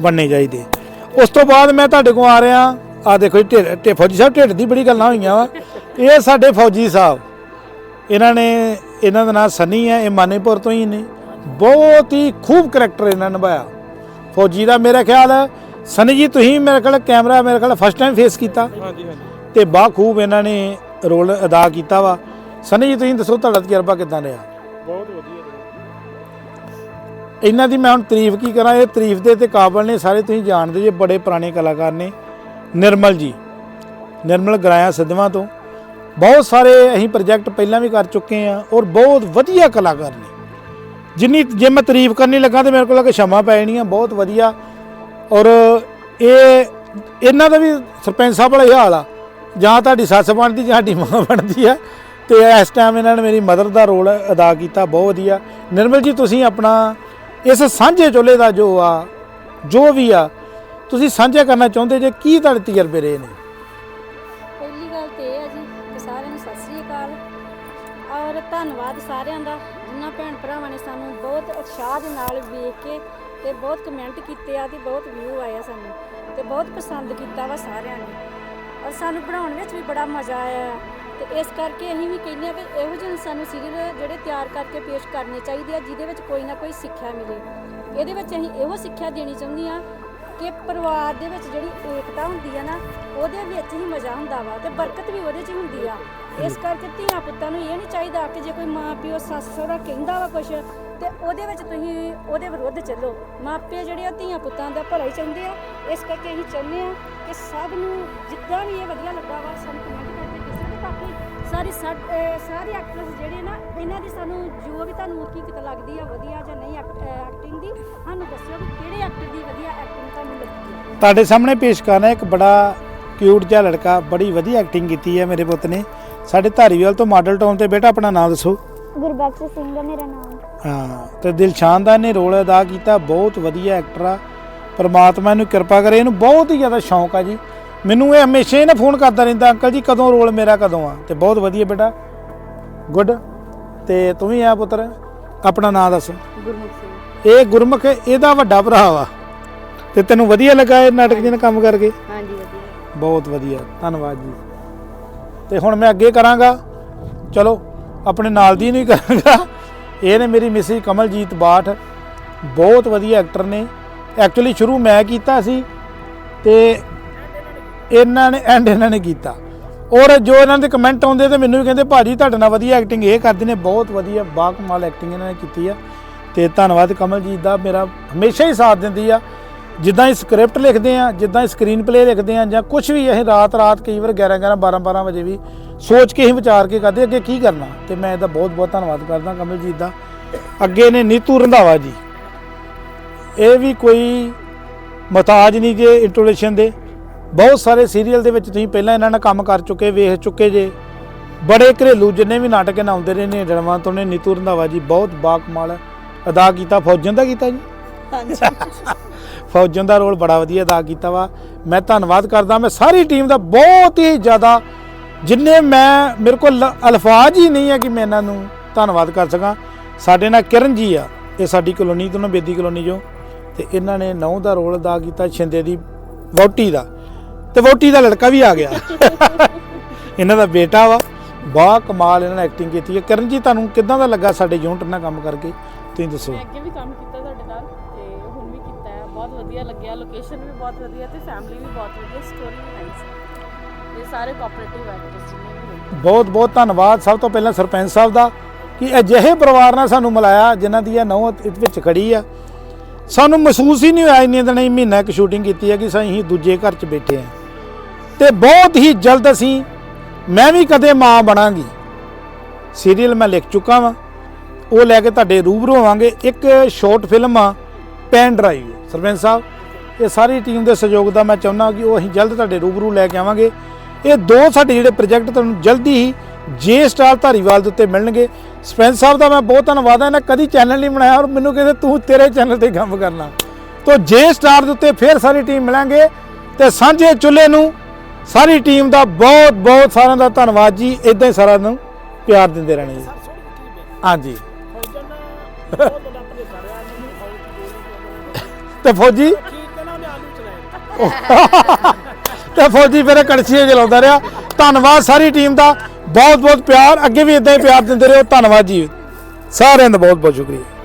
ਬਣਨੇ ਚਾਹੀਦੇ ਉਸ ਤੋਂ ਬਾਅਦ ਮੈਂ ਤੁਹਾਡੇ ਕੋਲ ਆ ਰਿਹਾ ਆ ਦੇਖੋ ਜੀ ਢਿੱਡ ਫੌਜੀ ਸਾਹਿਬ ਢਿੱਡ ਦੀ ਬੜੀ ਗੱਲਾਂ ਹੋਈਆਂ ਵਾ। ਇਹ ਸਾਡੇ ਫੌਜੀ ਸਾਹਿਬ। ਇਹਨਾਂ ਨੇ ਇਹਨਾਂ ਦਾ ਨਾਮ ਸਨੀ ਹੈ ਇਹ ਮਾਨੇਪੁਰ ਤੋਂ ਹੀ ਨੇ। ਬਹੁਤ ਹੀ ਖੂਬ ਕਰੈਕਟਰ ਇਹਨਾਂ ਨੇ ਨਿਭਾਇਆ। ਫੌਜੀ ਦਾ ਮੇਰਾ ਖਿਆਲ ਹੈ ਸਨੀ ਜੀ ਤੁਸੀਂ ਮੇਰੇ ਕੋਲ ਕੈਮਰਾ ਮੇਰੇ ਕੋਲ ਫਸਟ ਟਾਈਮ ਫੇਸ ਕੀਤਾ। ਹਾਂਜੀ ਹਾਂਜੀ। ਤੇ ਬਾ ਖੂਬ ਇਹਨਾਂ ਨੇ ਰੋਲ ਅਦਾ ਕੀਤਾ ਵਾ। ਸਨੀ ਜੀ ਤੁਸੀਂ ਦੱਸੋ ਤੁਹਾਡਾ ਤਜਰਬਾ ਕਿਦਾਂ ਰਿਹਾ? ਬਹੁਤ ਵਧੀਆ। ਇਹਨਾਂ ਦੀ ਮੈਂ ਹੁਣ ਤਾਰੀਫ ਕੀ ਕਰਾਂ ਇਹ ਤਾਰੀਫ ਦੇ ਤੇ ਕਾਬਲ ਨੇ ਸਾਰੇ ਤੁਸੀਂ ਜਾਣਦੇ ਜੇ ਬੜੇ ਪੁਰਾਣੇ ਕਲਾਕਾਰ ਨੇ। ਨਿਰਮਲ ਜੀ ਨਿਰਮਲ ਗਰਾਇਆ ਸਿੱਧਵਾਂ ਤੋਂ। ਬਹੁਤ ਸਾਰੇ ਅਸੀਂ ਪ੍ਰੋਜੈਕਟ ਪਹਿਲਾਂ ਵੀ ਕਰ ਚੁੱਕੇ ਆ ਔਰ ਬਹੁਤ ਵਧੀਆ ਕਲਾਕਾਰ ਨੇ। ਜਿੰਨੀ ਜੇ ਮੈਂ ਤਾਰੀਫ ਕਰਨੀ ਲੱਗਾ ਤੇ ਮੇਰੇ ਕੋਲ ਕਿ ਸ਼ਮਾ ਪੈ ਜਾਣੀ ਆ ਬਹੁਤ ਵਧੀਆ। ਔਰ ਇਹ ਇਹਨਾਂ ਦਾ ਵੀ ਸਰਪੰਚ ਸਾਹਿਬ ਵਾਲਾ ਹਾਲ ਆ ਜਾਂ ਤੁਹਾਡੀ ਸੱਸ ਬਣਦੀ ਜਾਂ ਸਾਡੀ ਮਾਂ ਬਣਦੀ ਆ। ਤੇ ਇਸ ਟਾਈਮ ਇਹਨਾਂ ਨੇ ਮੇਰੀ ਮਦਰ ਦਾ ਰੋਲ ਅਦਾ ਕੀਤਾ, ਬਹੁਤ ਵਧੀਆ। ਨਿਰਮਲ ਜੀ, ਤੁਸੀਂ ਆਪਣਾ ਇਸ ਸਾਂਝੇ ਚੋਲੇ ਦਾ ਜੋ ਆ, ਜੋ ਵੀ ਆ, ਤੁਸੀਂ ਸਾਂਝਾ ਕਰਨਾ ਚਾਹੁੰਦੇ ਜੇ, ਕੀ ਤੁਹਾਡੇ ਤਜਰਬੇ ਰਹੇ ਨੇ? ਪਹਿਲੀ ਗੱਲ ਤੇ ਇਹ ਹੈ ਜੀ ਕਿ ਸਾਰਿਆਂ ਨੂੰ ਸਤਿ ਸ੍ਰੀ ਅਕਾਲ। ਔਰ ਧੰਨਵਾਦ ਸਾਰਿਆਂ ਦਾ, ਜਿਨ੍ਹਾਂ ਭੈਣ ਭਰਾਵਾਂ ਨੇ ਸਾਨੂੰ ਬਹੁਤ ਉਤਸ਼ਾਹ ਦੇ ਨਾਲ ਵੇਖ ਕੇ ਤੇ ਬਹੁਤ ਕਮੈਂਟ ਕੀਤੇ ਆ ਤੇ ਬਹੁਤ ਵਿਊ ਆਇਆ ਸਾਨੂੰ ਤੇ ਬਹੁਤ ਪਸੰਦ ਕੀਤਾ ਵਾ ਸਾਰਿਆਂ ਨੇ। ਔਰ ਸਾਨੂੰ ਬਣਾਉਣ ਵਿੱਚ ਵੀ ਬੜਾ ਮਜ਼ਾ ਆਇਆ। ਤੇ ਇਸ ਕਰਕੇ ਅਸੀਂ ਵੀ ਕਹਿੰਦੇ ਆ ਕਿ ਇਹੋ ਜਿਹੇ ਸਾਨੂੰ ਸੀਰੀਅਲ ਜਿਹੜੇ ਤਿਆਰ ਕਰਕੇ ਪੇਸ਼ ਕਰਨੇ ਚਾਹੀਦੇ ਆ, ਜਿਹਦੇ ਵਿੱਚ ਕੋਈ ਨਾ ਕੋਈ ਸਿੱਖਿਆ ਮਿਲੇ। ਇਹਦੇ ਵਿੱਚ ਅਸੀਂ ਇਹੋ ਸਿੱਖਿਆ ਦੇਣੀ ਚਾਹੁੰਦੇ ਆ ਕਿ ਪਰਿਵਾਰ ਦੇ ਵਿੱਚ ਜਿਹੜੀ ਏਕਤਾ ਹੁੰਦੀ ਆ ਨਾ, ਉਹਦੇ ਵਿੱਚ ਹੀ ਮਜ਼ਾ ਹੁੰਦਾ ਵਾ ਤੇ ਬਰਕਤ ਵੀ ਉਹਦੇ 'ਚ ਹੁੰਦੀ ਆ। ਇਸ ਕਰਕੇ ਧੀਆਂ ਪੁੱਤਾਂ ਨੂੰ ਇਹ ਨਹੀਂ ਚਾਹੀਦਾ ਕਿ ਜੇ ਕੋਈ ਮਾਂ ਪਿਓ, ਸੱਸ ਸਹੁਰਾ ਕਹਿੰਦਾ ਵਾ ਕੁਛ, ਤੇ ਉਹਦੇ ਵਿੱਚ ਤੁਸੀਂ ਉਹਦੇ ਵਿਰੁੱਧ ਚੱਲੋ। ਮਾਪੇ ਜਿਹੜੇ ਆ ਧੀਆਂ ਪੁੱਤਾਂ ਦਾ ਭਲਾ ਹੀ ਚਾਹੁੰਦੇ ਆ। ਇਸ ਕਰਕੇ ਅਸੀਂ ਚਾਹੁੰਦੇ ਆ ਕਿ ਸਭ ਨੂੰ ਜਿੱਦਾਂ ਵੀ ਇਹ ਵਧੀਆ ਲੱਗਾ ਸਾਰੀ ਸਾਰੇ ਐਕਟਰਸ ਜਿਹੜੇ ਨਾ ਇਹਨਾਂ ਦੀ ਸਾਨੂੰ ਜੋ ਵੀ ਤੁਹਾਨੂੰ ਕੀ ਕਿਤਾ ਲੱਗਦੀ ਆ ਵਧੀਆ ਜਾਂ ਨਹੀਂ ਐਕਟਿੰਗ ਦੀ ਸਾਨੂੰ ਦੱਸਿਓ ਕਿ ਕਿਹੜੇ ਐਕਟਰ ਦੀ ਵਧੀਆ ਐਕਟਿੰਗ ਤੁਹਾਨੂੰ ਲੱਗੀ ਤੁਹਾਡੇ ਸਾਹਮਣੇ ਪੇਸ਼ ਕਰਨਾ ਇੱਕ ਬੜਾ ਕਿਊਟ ਜਿਹਾ ਲੜਕਾ ਬੜੀ ਵਧੀਆ ਐਕਟਿੰਗ ਕੀਤੀ ਹੈ ਮੇਰੇ ਪੁੱਤ ਨੇ। ਸਾਡੇ ਧਾਰੀਵਾਲ ਤੋਂ ਮਾਡਲ ਟਾਊਨ ਤੇ ਬੇਟਾ ਆਪਣਾ ਨਾਮ ਦੱਸੋ। ਗੁਰਬਖਸ਼ ਸਿੰਘ ਹੈ ਮੇਰਾ ਨਾਮ। ਹਾਂ ਤੇ ਦਿਲਸ਼ਾਨ ਦਾ ਨੇ ਰੋਲ ਅਦਾ ਕੀਤਾ ਬਹੁਤ ਵਧੀਆ ਐਕਟਰ ਆ। ਪਰਮਾਤਮਾ ਇਹਨੂੰ ਕਿਰਪਾ ਕਰੇ ਇਹਨੂੰ ਬਹੁਤ ਹੀ ਜ਼ਿਆਦਾ ਸ਼ੌਂਕ ਆ ਜੀ। ਮੈਨੂੰ ਇਹ ਹਮੇਸ਼ਾ ਹੀ ਨਾ ਫੋਨ ਕਰਦਾ ਰਹਿੰਦਾ ਅੰਕਲ ਜੀ ਕਦੋਂ ਰੋਲ ਮੇਰਾ ਕਦੋਂ ਆ? ਤੇ ਬਹੁਤ ਵਧੀਆ ਬੇਟਾ। ਗੁੱਡ ਤੇ ਤੂੰ ਵੀ ਆ ਪੁੱਤਰ ਆਪਣਾ ਨਾਮ ਦੱਸ। ਗੁਰਮੁਖ ਸਿੰਘ। ਇਹ ਗੁਰਮੁਖ ਇਹਦਾ ਵੱਡਾ ਭਰਾ ਵਾ। ਤੇ ਤੈਨੂੰ ਵਧੀਆ ਲੱਗਾ ਇਹ ਨਾਟਕ ਜਿਹਨਾਂ ਕੰਮ ਕਰਕੇ? ਹਾਂਜੀ ਵਧੀਆ। ਬਹੁਤ ਵਧੀਆ ਧੰਨਵਾਦ ਜੀ। ਤੇ ਹੁਣ ਮੈਂ ਅੱਗੇ ਕਰਾਂਗਾ। ਚਲੋ ਆਪਣੇ ਨਾਲ ਦੀ ਨਹੀਂ ਕਰਾਂਗਾ। ਇਹ ਨੇ ਮੇਰੀ ਮਿਸਿਸ ਕਮਲਜੀਤ ਬਾਠ। ਬਹੁਤ ਵਧੀਆ ਐਕਟਰ ਨੇ। ਐਕਚੁਅਲੀ ਸ਼ੁਰੂ ਮੈਂ ਕੀਤਾ ਸੀ। ਤੇ ਇਹਨਾਂ ਨੇ ਐਂਡ ਇਹਨਾਂ ਨੇ ਕੀਤਾ। ਔਰ ਜੋ ਇਹਨਾਂ ਦੇ ਕਮੈਂਟ ਆਉਂਦੇ ਤੇ ਮੈਨੂੰ ਵੀ ਕਹਿੰਦੇ, ਭਾਜੀ, ਤੁਹਾਡੇ ਨਾਲ ਵਧੀਆ ਐਕਟਿੰਗ ਇਹ ਕਰਦੇ ਨੇ, ਬਹੁਤ ਵਧੀਆ, ਬਾਕਮਾਲ ਐਕਟਿੰਗ ਇਹਨਾਂ ਨੇ ਕੀਤੀ ਆ। ਤੇ ਧੰਨਵਾਦ ਕਮਲਜੀਤ ਦਾ, ਮੇਰਾ ਹਮੇਸ਼ਾ ਹੀ ਸਾਥ ਦਿੰਦੀ ਆ। ਜਿੱਦਾਂ ਹੀ ਸਕ੍ਰਿਪਟ ਲਿਖਦੇ ਆ, ਜਿੱਦਾਂ ਹੀ ਸਕਰੀਨ ਪਲੇ ਲਿਖਦੇ ਆ, ਜਾਂ ਕੁਝ ਵੀ ਅਸੀਂ ਰਾਤ ਰਾਤ ਕਈ ਵਾਰ 11 11 12 12 ਵਜੇ ਵੀ ਸੋਚ ਕੇ ਅਸੀਂ ਵਿਚਾਰ ਕੇ ਕਰਦੇ ਅੱਗੇ ਕੀ ਕਰਨਾ। ਤੇ ਮੈਂ ਇਹਦਾ ਬਹੁਤ ਬਹੁਤ ਧੰਨਵਾਦ ਕਰਦਾ ਕਮਲਜੀਤ ਦਾ। ਅੱਗੇ ਨੇ ਨੀਤੂ ਰੰਧਾਵਾ ਜੀ। ਇਹ ਵੀ ਕੋਈ ਮਤਾਜ ਨਹੀਂ ਜੇ ਇੰਟਰੋਡਕਸ਼ਨ ਦੇ। ਬਹੁਤ ਸਾਰੇ ਸੀਰੀਅਲ ਦੇ ਵਿੱਚ ਤੁਸੀਂ ਪਹਿਲਾਂ ਇਹਨਾਂ ਨਾਲ ਕੰਮ ਕਰ ਚੁੱਕੇ ਵੇਖ ਚੁੱਕੇ ਜੇ। ਬੜੇ ਘਰੇਲੂ ਜਿੰਨੇ ਵੀ ਨਾਟਕ ਇਹਨਾਂ ਆਉਂਦੇ ਰਹੇ ਨੇ ਜਨਮਾਂ ਤੋਂ ਨੇ ਨੀਤੂ ਰੰਧਾਵਾ ਜੀ ਬਹੁਤ ਬਾਕਮਾਲ ਅਦਾ ਕੀਤਾ ਫੌਜਨ ਦਾ ਕੀਤਾ ਜੀ? ਫੌਜਨ ਦਾ ਰੋਲ ਬੜਾ ਵਧੀਆ ਅਦਾ ਕੀਤਾ ਵਾ। ਮੈਂ ਧੰਨਵਾਦ ਕਰਦਾ ਮੈਂ ਸਾਰੀ ਟੀਮ ਦਾ ਬਹੁਤ ਹੀ ਜ਼ਿਆਦਾ ਜਿੰਨੇ ਮੈਂ ਮੇਰੇ ਕੋਲ ਅਲਫਾਜ਼ ਹੀ ਨਹੀਂ ਹੈ ਕਿ ਮੈਂ ਇਹਨਾਂ ਨੂੰ ਧੰਨਵਾਦ ਕਰ ਸਕਾਂ। ਸਾਡੇ ਨਾਲ ਕਿਰਨ ਜੀ ਆ ਇਹ ਸਾਡੀ ਕਲੋਨੀ ਤੋਂ ਨਾ ਬੇਦੀ ਕਲੋਨੀ ਜੋ ਤੇ ਇਹਨਾਂ ਨੇ ਨੌ ਦਾ ਰੋਲ ਅਦਾ ਕੀਤਾ ਛਿੰਦੇ ਦੀ ਵਹੁਟੀ ਦਾ। ਤੇ ਵਹੁਟੀ ਦਾ ਲੜਕਾ ਵੀ ਆ ਗਿਆ। ਇਹਨਾਂ ਦਾ ਬੇਟਾ ਵਾ। ਬਾ ਕਮਾਲ ਇਹਨਾਂ ਨੇ ਐਕਟਿੰਗ ਕੀਤੀ ਹੈ। ਕਿਰਨ ਜੀ ਤੁਹਾਨੂੰ ਕਿੱਦਾਂ ਦਾ ਲੱਗਾ ਸਾਡੇ ਯੂਨਿਟ ਨਾਲ ਕੰਮ ਕਰਕੇ? ਤੁਸੀਂ ਦੱਸੋ। ਮੈਂ ਅੱਗੇ ਵੀ ਕੰਮ ਕੀਤਾ ਤੁਹਾਡੇ ਨਾਲ ਤੇ ਹੁਣ ਵੀ ਕੀਤਾ ਹੈ। ਬਹੁਤ ਵਧੀਆ ਲੱਗਿਆ। ਲੋਕੇਸ਼ਨ ਵੀ ਬਹੁਤ ਵਧੀਆ ਤੇ ਫੈਮਿਲੀ ਵੀ ਬਹੁਤ ਵਧੀਆ। ਸਟੋਰੀ ਵੀ ਨਾਈਸ ਇਹ ਸਾਰੇ ਕੋਆਪਰੇਟਿਵ ਐਕਟਰਸ ਹੋਏ ਬਹੁਤ ਬਹੁਤ ਧੰਨਵਾਦ। ਸਭ ਤੋਂ ਪਹਿਲਾਂ ਸਰਪੰਚ ਸਾਹਿਬ ਦਾ ਕਿ ਅਜਿਹੇ ਪਰਿਵਾਰ ਨਾਲ ਸਾਨੂੰ ਮਿਲਾਇਆ ਜਿਨ੍ਹਾਂ ਦੀ ਇਹ ਨੌ ਵਿੱਚ ਖੜੀ ਆ ਸਾਨੂੰ ਮਹਿਸੂਸ ਹੀ ਨਹੀਂ ਹੋਇਆ ਇੰਨੇ ਦਿਨ ਹੀ ਮਹੀਨਾ ਇੱਕ ਸ਼ੂਟਿੰਗ ਕੀਤੀ ਹੈ ਕਿ ਅਸੀਂ ਦੂਜੇ ਘਰ 'ਚ ਬੈਠੇ ਆ ਤੇ ਬਹੁਤ ਹੀ ਜਲਦ ਅਸੀਂ ਮੈਂ ਵੀ ਕਦੇ ਮਾਂ ਬਣਾਂਗੀ। ਸੀਰੀਅਲ ਮੈਂ ਲਿਖ ਚੁੱਕਾ ਵਾਂ। ਉਹ ਲੈ ਕੇ ਤੁਹਾਡੇ ਰੂਬਰੂ ਹੋਵਾਂਗੇ। ਇੱਕ ਸ਼ਾਰਟ ਫਿਲਮ ਆ ਪੈਨ ਡਰਾਈਵ ਸਰਪੰਚ ਸਾਹਿਬ, ਇਹ ਸਾਰੀ ਟੀਮ ਦੇ ਸਹਿਯੋਗ ਦਾ ਮੈਂ ਚਾਹੁੰਦਾ ਕਿ ਉਹ ਅਸੀਂ ਜਲਦ ਤੁਹਾਡੇ ਰੂਬਰੂ ਲੈ ਕੇ ਆਵਾਂਗੇ। ਇਹ ਦੋ ਸਾਡੇ ਜਿਹੜੇ ਪ੍ਰੋਜੈਕਟ ਤੁਹਾਨੂੰ ਜਲਦੀ ਹੀ ਜੇ ਸਟਾਰ ਧਾਰੀਵਾਲ ਦੇ ਉੱਤੇ ਮਿਲਣਗੇ। ਸਰਪੰਚ ਸਾਹਿਬ ਦਾ ਮੈਂ ਬਹੁਤ ਧੰਨਵਾਦ ਹੈ। ਇਹਨਾਂ ਕਦੀ ਚੈਨਲ ਨਹੀਂ ਬਣਾਇਆ ਔਰ ਮੈਨੂੰ ਕਹਿੰਦੇ ਤੂੰ ਤੇਰੇ ਚੈਨਲ ਤੇ ਕੰਮ ਕਰਨਾ। ਤੋ ਜੇ ਸਟਾਰ ਦੇ ਉੱਤੇ ਫਿਰ ਸਾਰੀ ਟੀਮ ਮਿਲਾਂਗੇ ਤੇ ਸਾਂਝੇ ਚੁੱਲ੍ਹੇ ਨੂੰ ਸਾਰੀ ਟੀਮ ਦਾ ਬਹੁਤ ਬਹੁਤ ਸਾਰਿਆਂ ਦਾ ਧੰਨਵਾਦ ਜੀ। ਇਦਾਂ ਹੀ ਸਾਰਿਆਂ ਨੂੰ ਪਿਆਰ ਦਿੰਦੇ ਰਹਿਣਾ ਜੀ। ਹਾਂਜੀ। ਤੇ ਫੌਜੀ? ਤੇ ਫੌਜੀ ਫਿਰ ਕੜਛੀਆਂ ਚਲਾਉਂਦਾ ਰਿਹਾ। ਧੰਨਵਾਦ ਸਾਰੀ ਟੀਮ ਦਾ। ਬਹੁਤ ਬਹੁਤ ਪਿਆਰ। ਅੱਗੇ ਵੀ ਇਦਾਂ ਹੀ ਪਿਆਰ ਦਿੰਦੇ ਰਹੋ। ਧੰਨਵਾਦ ਜੀ। ਸਾਰਿਆਂ ਦਾ ਬਹੁਤ ਬਹੁਤ ਸ਼ੁਕਰੀਆ।